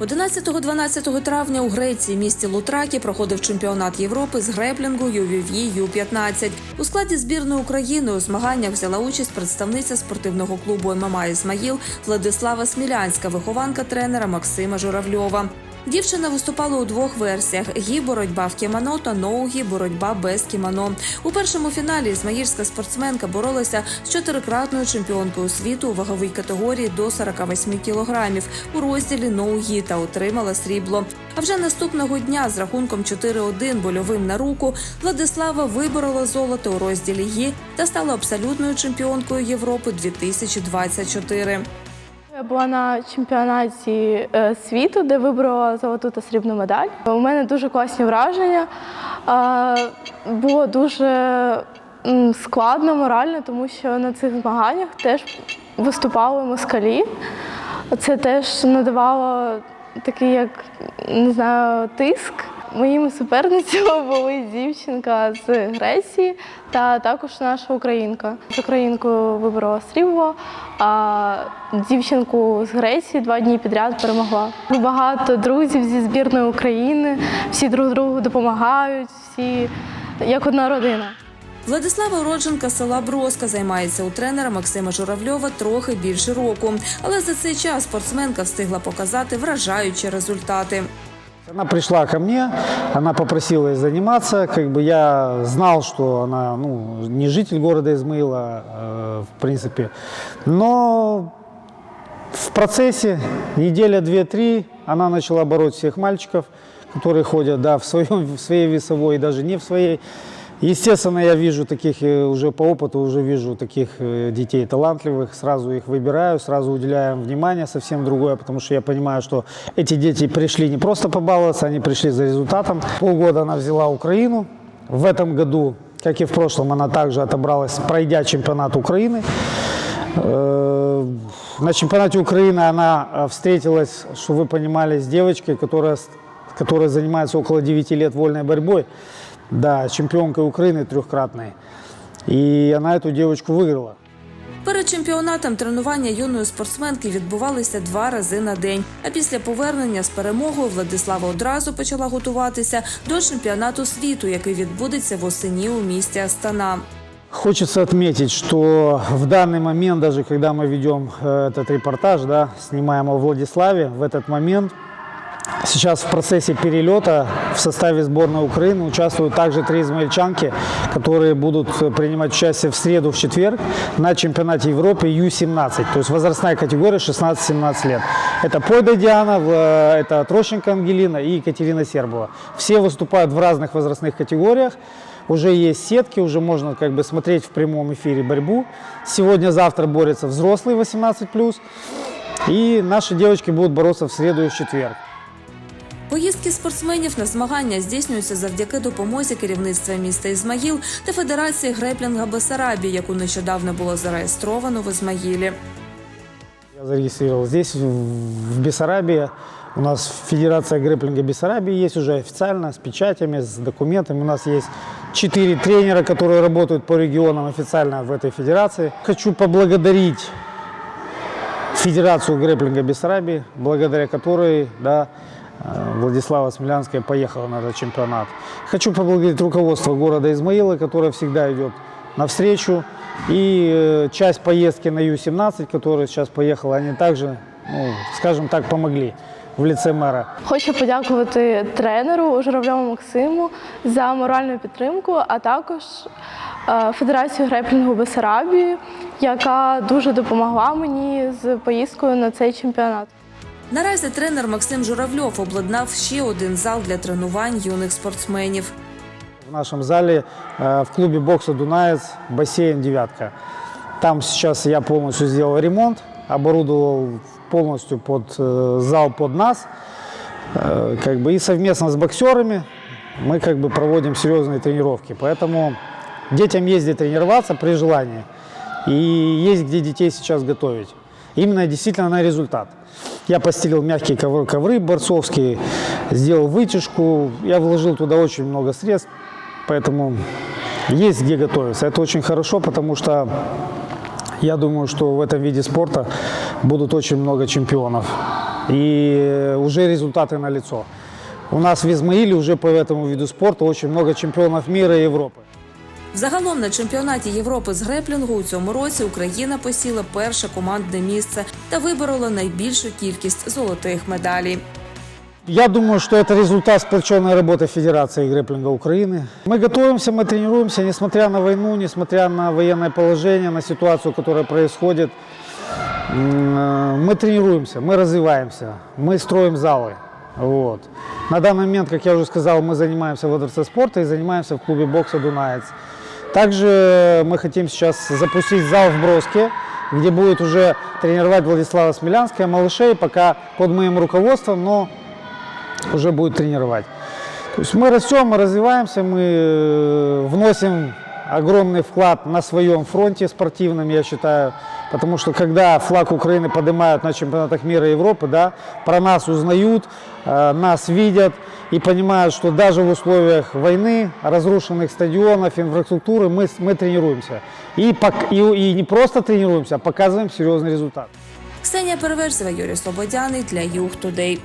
11-12 травня у Греції, місті Лутракі, проходив чемпіонат Європи з греплінгу UVV Ю-15. У складі збірної України у змаганнях взяла участь представниця спортивного клубу ММА Ізмаїл Владислава Смілянська, вихованка тренера Максима Журавльова. Дівчина виступала у двох версіях: гі боротьба в кімано та ноугі боротьба без кімано. У першому фіналі ізмаїльська спортсменка боролася з чотирикратною чемпіонкою світу у ваговій категорії до 48 кілограмів у розділі ноугі та отримала срібло. А вже наступного дня з рахунком 4-1 больовим на руку Владислава виборола золото у розділі гі та стала абсолютною чемпіонкою Європи 2024. Я була на чемпіонаті е, світу, де вибрала золоту та срібну медаль. У мене дуже класні враження. Було дуже складно морально, тому що на цих змаганнях теж виступали москалі. Це теж надавало такий, як не знаю, тиск. Моїми суперницями були дівчинка з Греції та також наша українка. З українкою виборола срібло, а дівчинку з Греції два дні підряд перемогла. Багато друзів зі збірної України, всі друг другу допомагають, всі як одна родина. Владислава уродженка села Броска займається у тренера Максима Журавльова трохи більше року. Але за цей час спортсменка встигла показати вражаючі результати. Она пришла ко мне, она попросила заниматься. Как бы я знал, что она ну, не житель города Измаила, э, в принципе. Но в процессе неделя, две, три она начала бороть всех мальчиков, которые ходят да, в, своем, в своей весовой и даже не в своей. Естественно, я вижу таких, э, уже по опыту уже вижу таких э, детей талантливых, сразу их выбираю, сразу уделяю им внимание совсем другое, потому что я понимаю, что эти дети пришли не просто побаловаться, они пришли за результатом. Полгода она взяла Украину. В этом году, как и в прошлом, она также отобралась, пройдя чемпионат Украины. Э, На чемпионате Украины она встретилась, чтобы вы понимали, с девочкой, которая, которая занимается около 9 лет вольной борьбой. Да, чемпионкой Украины трехкратной. И она эту девочку выиграла. Перед чемпіонатом тренування юної спортсменки відбувалися два рази на день. А після повернення з перемогою Владислава одразу почала готуватися до чемпіонату світу, який відбудеться восені у місті Астана. Хочется отметить, что в данный момент, даже когда мы ведем э, этот репортаж, да, снимаем о Владиславе, в этот момент сейчас в процессе перелета в составе сборной Украины участвуют также три измаильчанки, которые будут принимать участие в среду, в четверг на чемпионате Европы Ю-17, то есть возрастная категория 16-17 лет. Это Пойда Диана, э, это Трощенко Ангелина и Екатерина Сербова. Все выступают в разных возрастных категориях. Уже есть сетки, уже можно как бы смотреть в прямом эфире борьбу. Сегодня-завтра борются взрослые 18+. И наши девочки будут бороться в среду и в четверг. Поїздки спортсменів на змагання здійснюються завдяки допомозі керівництва міста Ізмаїл та Федерації греплінга Бесарабії, яку нещодавно було зареєстровано в Ізмаїлі. Я зарегистрировал здесь, в в Бессарабии. У нас Федерация грэпплинга Бессарабии есть уже официально, с печатями, с документами. У нас есть четыре тренера, которые работают по регионам официально в этой федерации. Хочу поблагодарить Федерацию грэпплинга Бессарабии, благодаря которой да, э, Владислава Смелянская поехала на этот чемпионат. Хочу поблагодарить руководство города Измаила, которое всегда идет навстречу. И э, часть поездки на Ю-17, которая сейчас поехала, они также, ну, скажем так, помогли в лице мэра. Хочу подякувати тренеру Журавльову Максиму за моральну підтримку, а також е, Федерацію греплінгу Бесарабії, яка дуже допомогла мені з поїздкою на цей чемпіонат. Наразі тренер Максим Журавльов обладнав ще один зал для тренувань юних спортсменів. В нашем зале э, в клубе бокса «Дунаец» бассейн «девятка». Там сейчас я полностью сделал ремонт, оборудовал полностью под э, зал под нас. Э, как бы и совместно с боксерами мы как бы проводим серьезные тренировки. Поэтому детям ездить тренироваться при желании. И есть где детей сейчас готовить. Именно действительно на результат. Я постелил мягкие ковры, ковры борцовские, сделал вытяжку. Я вложил туда очень много средств, поэтому есть где готовиться. Это очень хорошо, потому что я думаю, что в этом виде спорта будут очень много чемпионов. И уже результаты налицо. У нас в Измаиле уже по этому виду спорта очень много чемпионов мира и Европы. Загалом на чемпіонаті Європи з греплінгу у цьому році Україна посіла перше командне місце та виборола найбільшу кількість золотих медалей. Я думаю, что это результат сплоченной работы Федерации грэпплинга Украины. Мы готовимся, мы тренируемся, несмотря на войну, несмотря на военное положение, на ситуацию, которая происходит. М, э, Мы тренируемся, мы развиваемся, мы строим залы. Вот. На данный момент, как я уже сказал, мы занимаемся в ОДРЦ спорта и занимаемся в клубе бокса «Дунаец». Также мы хотим сейчас запустить зал в Броске, где будет уже тренировать Владислава Смелянская, малышей, пока под моим руководством, но уже будет тренировать. То есть мы растем, мы развиваемся, мы э, вносим огромный вклад на своем фронте спортивном, я считаю. Потому что когда флаг Украины поднимают на чемпионатах мира и Европы, да, про нас узнают, э, нас видят и понимают, что даже в условиях войны, разрушенных стадионов, инфраструктуры, мы, с- мы тренируемся. И, пок- и, и не просто тренируемся, а показываем серьезный результат. Ксенія Переверзева, Юрій Слободяний для Юг Тудей.